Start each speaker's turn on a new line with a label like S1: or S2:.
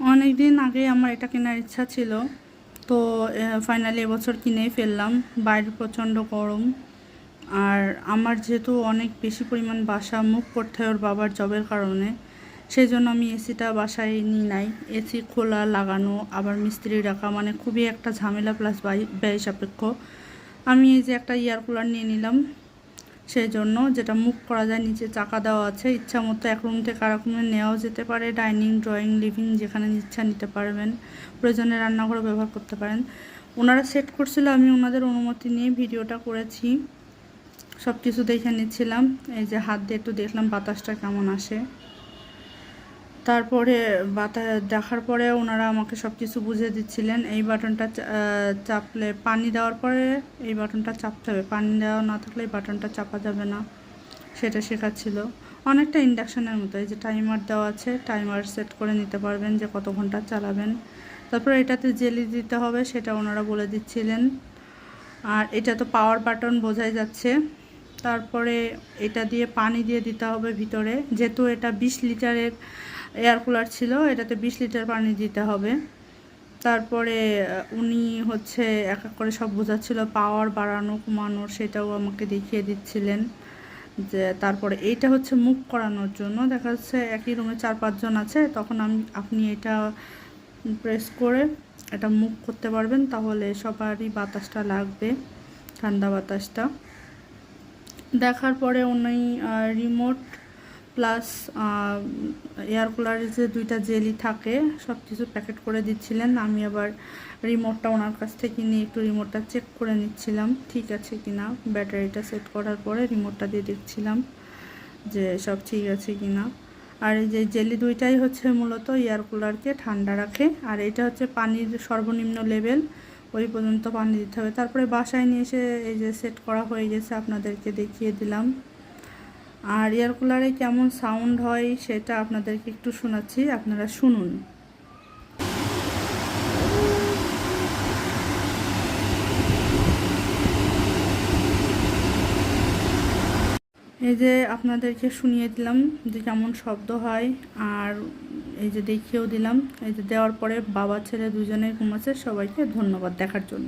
S1: অনেক দিন আগে আমার এটা কেনার ইচ্ছা ছিল। তো ফাইনালি এবছর কিনেই ফেললাম। বাইরে প্রচণ্ড গরম। আর আমার যেহেতু অনেক বেশি পরিমাণ বাসা মুখ পড়তে ওর বাবার জবের কারণে সেই জন্য আমি এসিটা বাসায় নিই নাই। এসি খোলা, লাগানো, আবার মিস্ত্রি রাখা মানে খুবই একটা ঝামেলা প্লাস ব্যয় সাপেক্ষ। আমি এই যে একটা এয়ার কুলার নিয়ে নিলাম। সেই জন্য যেটা মুখ করা যায়, নিচে চাকা দেওয়া আছে। ইচ্ছা মতো এক রুম থেকে আরেক রুমে নেওয়াও যেতে পারে। ডাইনিং ড্রয়িং লিভিং যেখানে ইচ্ছা নিতে পারবেন। প্রয়োজনে রান্নাঘরও ব্যবহার করতে পারেন। ওনারা সেট করছিল, আমি ওনাদের অনুমতি নিয়ে ভিডিওটা করেছি। সব কিছু দেখে নিচ্ছিলাম। এই যে হাত দিয়ে একটু দেখলাম বাতাসটা কেমন আসে। তারপরে বাতা, দেখার পরে ওনারা আমাকে সব কিছু বুঝিয়ে দিচ্ছিলেন। এই বাটনটা চাপলে পানি দেওয়ার পরে এই বাটনটা চাপতে হবে। পানি দেওয়া না থাকলে এই বাটনটা চাপা যাবে না। সেটা শেখাচ্ছিল। অনেকটা ইন্ডাকশানের মতো। এই যে টাইমার দেওয়া আছে, টাইমার সেট করে নিতে পারবেন যে কত ঘণ্টা চালাবেন। তারপর এটাতে জেলি দিতে হবে, সেটা ওনারা বলে দিচ্ছিলেন। আর এটা তো পাওয়ার বাটন বোঝাই যাচ্ছে। তারপরে এটা দিয়ে পানি দিয়ে দিতে হবে ভিতরে। যেহেতু এটা বিশ লিটারের এয়ার কুলার ছিল, এটাতে বিশ লিটার পানি দিতে হবে। তারপরে উনি হচ্ছে এক এক করে সব বোঝাচ্ছিল পাওয়ার বাড়ানো, কমানো, সেটাও আমাকে দেখিয়ে দিচ্ছিলেন। যে তারপরে এইটা হচ্ছে মুখ করানোর জন্য। দেখা যাচ্ছে একই রুমে চার পাঁচজন আছে, তখন আমি, আপনি এটা প্রেস করে এটা মুখ করতে পারবেন, তাহলে সবারই বাতাসটা লাগবে, ঠান্ডা বাতাসটা। দেখার পরে উনি রিমোট প্লাস এয়ার কুলারের যে দুইটা জেলি থাকে সব কিছু প্যাকেট করে দিচ্ছিলেন। আমি আবার রিমোটটা ওনার কাছ থেকে নিয়ে একটু রিমোটটা চেক করে নিচ্ছিলাম, ঠিক আছে কি না ব্যাটারিটা সেট করার পরে রিমোটটা দিয়ে দেখছিলাম যে সব ঠিক আছে কি না আর এই যে জেলি দুইটাই হচ্ছে মূলত এয়ার কুলারকে ঠান্ডা রাখে। আর এটা হচ্ছে পানির সর্বনিম্ন লেভেল ওই পর্যন্ত পানি দিতে হবে। তারপরে বাসায় নিয়ে এসে এই যে সেট করা হয়ে গেছে আপনাদেরকে দেখিয়ে দিলাম। আর এয়ার কুলারে কেমন সাউন্ড হয় সেটা আপনাদেরকে একটু শোনাচ্ছি, আপনারা শুনুন। এই যে আপনাদেরকে শুনিয়ে দিলাম যে কেমন শব্দ হয়, আর এই যে দেখিয়েও দিলাম, এই যে দেওয়ার পরে বাবা ছেলে দুজনে ঘুমাচ্ছে, সবাইকে ধন্যবাদ দেখার জন্য।